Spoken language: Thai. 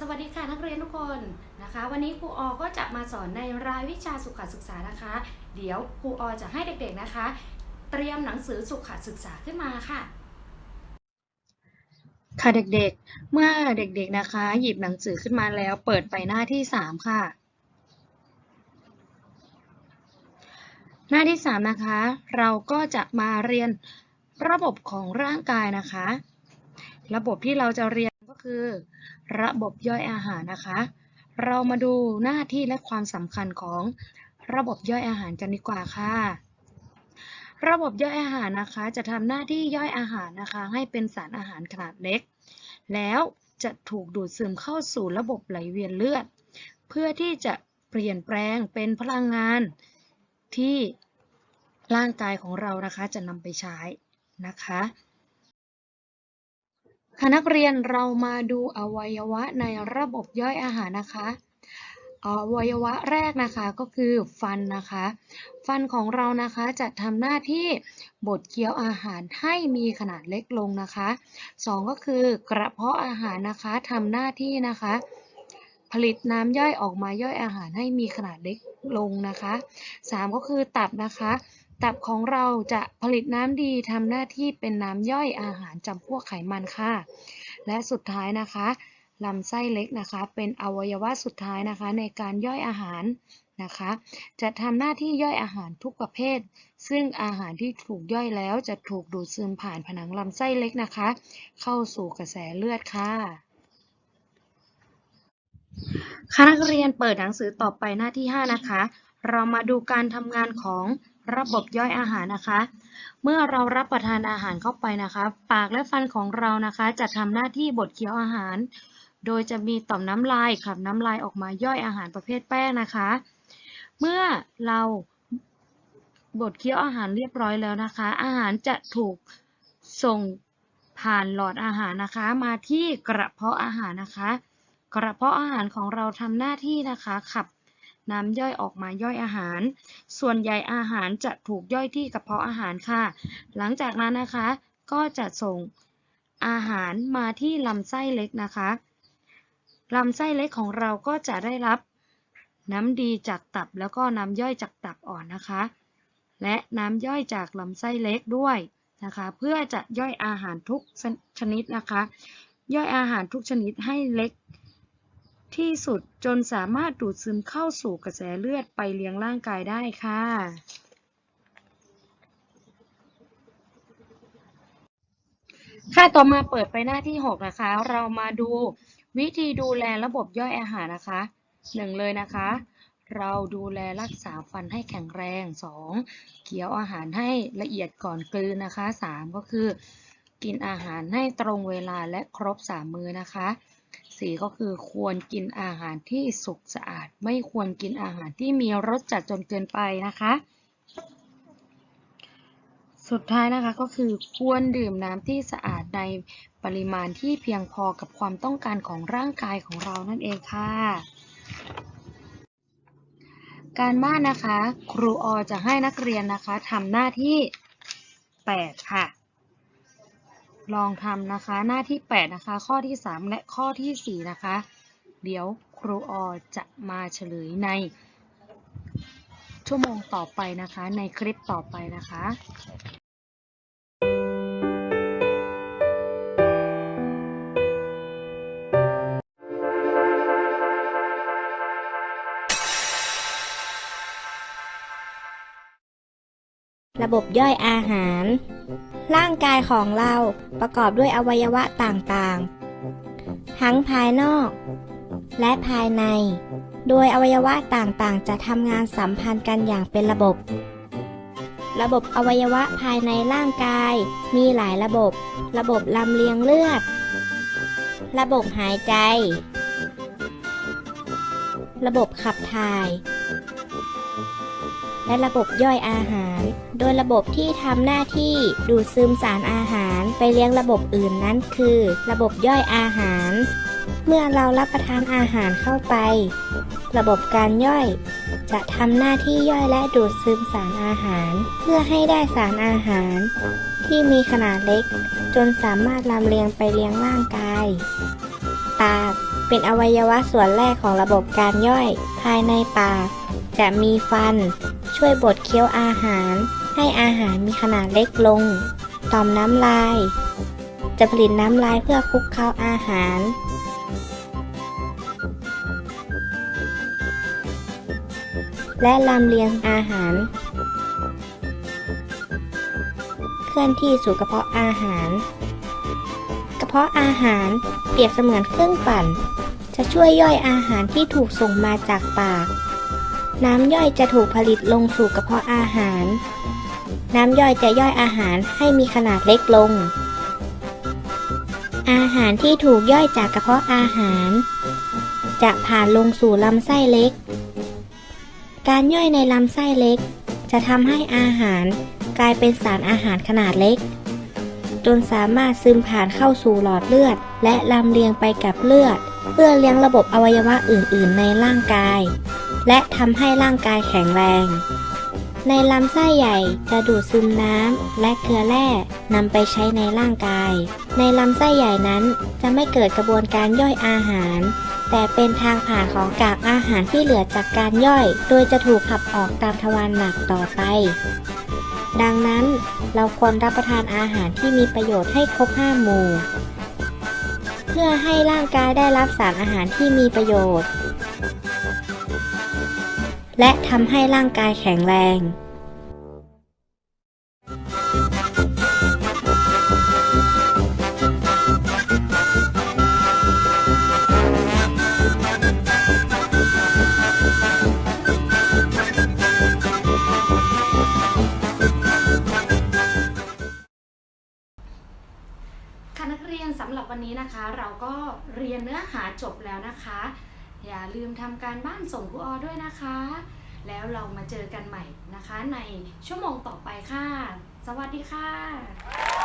สวัสดีค่ะนักเรียนทุกคนนะคะ วันนี้ครูออก็จะมาสอนในรายวิชาสุขศึกษานะคะ เดี๋ยวครูออจะให้เด็กๆนะคะ เตรียมหนังสือสุขศึกษาขึ้นมาค่ะ ค่ะเด็กๆ เมื่อเด็กๆนะคะ หยิบหนังสือขึ้นมาแล้วเปิดไปหน้าที่ 3 ค่ะ หน้าที่ 3 นะคะ เราก็จะมาเรียนระบบของร่างกายนะคะ ระบบที่เราจะเรียน คือ ระบบย่อยอาหารนะคะ เรามาดูหน้าที่และความสำคัญของระบบย่อยอาหารกันดีกว่าค่ะ ระบบย่อยอาหารนะคะ จะทำหน้าที่ย่อยอาหารนะคะ ให้เป็นสารอาหารขนาดเล็ก แล้วจะถูกดูดซึมเข้าสู่ระบบไหลเวียนเลือด เพื่อที่จะเปลี่ยนแปลงเป็นพลังงานที่ร่างกายของเรานะคะจะนำไปใช้นะคะ ค่ะนักเรียนเรามาดูอวัยวะในระบบย่อยอาหารนะคะอวัยวะแรกนะคะก็คือฟันนะคะ ฟันของเรานะคะจะทำหน้าที่บดเคี้ยวอาหารให้มีขนาดเล็กลงนะคะสองก็คือกระเพาะอาหารนะคะทำหน้าที่นะคะ ผลิตน้ำย่อยออกมาย่อยอาหารให้มีขนาดเล็กลงนะคะสามก็คือตับนะคะ ตับของเราจะผลิตน้ำดีทำหน้าที่เป็นน้ำย่อยอาหารจำพวกไขมันค่ะ และสุดท้ายนะคะลำไส้เล็กนะคะ เป็นอวัยวะสุดท้ายนะคะ ในการย่อยอาหารนะคะ จะทำหน้าที่ย่อยอาหารทุกประเภท ซึ่งอาหารที่ถูกย่อยแล้วจะถูกดูดซึมผ่านผนังลำไส้เล็กนะคะ เข้าสู่กระแสเลือดค่ะค่ะนักเรียนเปิดหนังสือต่อไปหน้าที่ 5 นะคะ เรามาดูการทำงานของ ระบบย่อยอาหารนะคะ เมื่อเรารับประทานอาหารเข้าไปนะคะ ปากและฟันของเรานะคะ จะทำหน้าที่บดเคี้ยวอาหาร โดยจะมีต่อมน้ำลายขับน้ำลายออกมาย่อยอาหารประเภทแป้งนะคะ เมื่อเราบดเคี้ยวอาหารเรียบร้อยแล้วนะคะ อาหารจะถูกส่งผ่านหลอดอาหารนะคะ มาที่กระเพาะอาหารนะคะ กระเพาะอาหารของเราทำหน้าที่นะคะ ขับ น้ำย่อยออกมาย่อยอาหาร ส่วนใหญ่อาหารจะถูกย่อยที่กระเพาะอาหารค่ะ หลังจากนั้นนะคะก็จะส่งอาหารมาที่ลำไส้เล็กนะคะลำไส้เล็กของเราก็จะได้รับน้ำดีจากตับแล้วก็น้ำย่อยจากตับอ่อนนะคะ และน้ำย่อยจากลำไส้เล็กด้วยนะคะ เพื่อจะย่อยอาหารทุกชนิดนะคะ ย่อยอาหารทุกชนิดให้เล็ก ที่สุดจนสามารถดูดซึมเข้าสู่กระแสเลือดไปเลี้ยงร่างกายได้ค่ะ ค่ะต่อมาเปิดไปหน้าที่ 6 นะคะ เรามาดูวิธีดูแลระบบย่อยอาหารนะคะหนึ่งเลยนะคะ เราดูแลรักษาฟันให้แข็งแรง 2. เคี้ยวอาหารให้ละเอียดก่อนกลืนนะคะ 3. ก็คือ กินอาหารให้ตรงเวลาและครบ3มื้อนะคะ 4ก็คือควรกินอาหารที่สุกสะอาด ไม่ควรกินอาหารที่มีรสจัดจนเกินไปนะคะ สุดท้ายนะคะก็คือควรดื่มน้ำที่สะอาดในปริมาณที่เพียงพอกับความต้องการของร่างกายของเรานั่นเองค่ะ การบ้านนะคะ ครูออจะให้นักเรียนนะคะทำหน้าที่ 8 ค่ะ ลองทำนะคะ หน้าที่ 8 นะคะ ข้อที่ 3 และข้อที่ 4 นะคะ เดี๋ยวครูออจะมาเฉลยใน ชั่วโมงต่อไปนะคะ ในคลิปต่อไปนะคะระบบย่อยอาหาร ร่างกายของเราประกอบด้วยอวัยวะต่างๆ ทั้งภายนอก และภายใน โดยอวัยวะต่างๆ จะทำงานสัมพันธ์กันอย่างเป็นระบบ ระบบอวัยวะภายในร่างกาย มีหลายระบบ ระบบลำเลียงเลือด ระบบหายใจ ระบบขับถ่าย และระบบย่อยอาหาร โดยระบบที่ทำหน้าที่ดูดซึมสารอาหารไปเลี้ยงระบบอื่นนั้นคือ ระบบย่อยอาหาร เมื่อเรารับประทานอาหารเข้าไป ระบบการย่อย จะทำหน้าที่ย่อยและดูดซึมสารอาหาร เพื่อให้ได้สารอาหาร ที่มีขนาดเล็ก จนสามารถลำเลียงไปเลี้ยงร่างกายตาเป็นเป็นอวัยวะส่วนแรกของระบบการย่อย ภายในปากจะมีฟัน ช่วยบดเคี้ยวอาหาร ให้อาหารมีขนาดเล็กลง ต่อมน้ำลาย จะผลิตน้ำลายเพื่อคลุกเคล้าอาหาร และลำเลียงอาหาร เคลื่อนที่สู่กระเพาะอาหาร กระเพาะอาหารเปรียบเสมือนเครื่องปั่น จะช่วยย่อยอาหารที่ถูกส่งมาจากปาก น้ำย่อยจะถูกผลิตลงสู่กระเพาะอาหาร น้ำย่อยจะย่อยอาหารให้มีขนาดเล็กลง อาหารที่ถูกย่อยจากกระเพาะอาหาร จะผ่านลงสู่ลำไส้เล็ก การย่อยในลำไส้เล็ก จะทำให้อาหารกลายเป็นสารอาหารขนาดเล็ก จนสามารถซึมผ่านเข้าสู่หลอดเลือด และลำเลียงไปกับเลือด เพื่อเลี้ยงระบบอวัยวะอื่น ๆ ในร่างกาย และทำให้ร่างกายแข็งแรง ในลำไส้ใหญ่จะดูดซึมน้ำและเกลือแร่นำไปใช้ในร่างกาย ในลำไส้ใหญ่นั้นจะไม่เกิดกระบวนการย่อยอาหาร แต่เป็นทางผ่านของกากอาหารที่เหลือจากการย่อย โดยจะถูกขับออกตามทวารหนักต่อไป ดังนั้นเราควรรับประทานอาหารที่มีประโยชน์ให้ครบห้าหมู่เพื่อให้ร่างกายได้รับสารอาหารที่มีประโยชน์ และทำให้ร่างกายแข็งแรงค่ะนักเรียนสำหรับวันนี้นะคะ เราก็เรียนเนื้อหาจบแล้วนะคะ อย่าลืมทำการบ้านส่งครูออด้วยนะคะ แล้วเรามาเจอกันใหม่นะคะในชั่วโมงต่อไปค่ะ สวัสดีค่ะ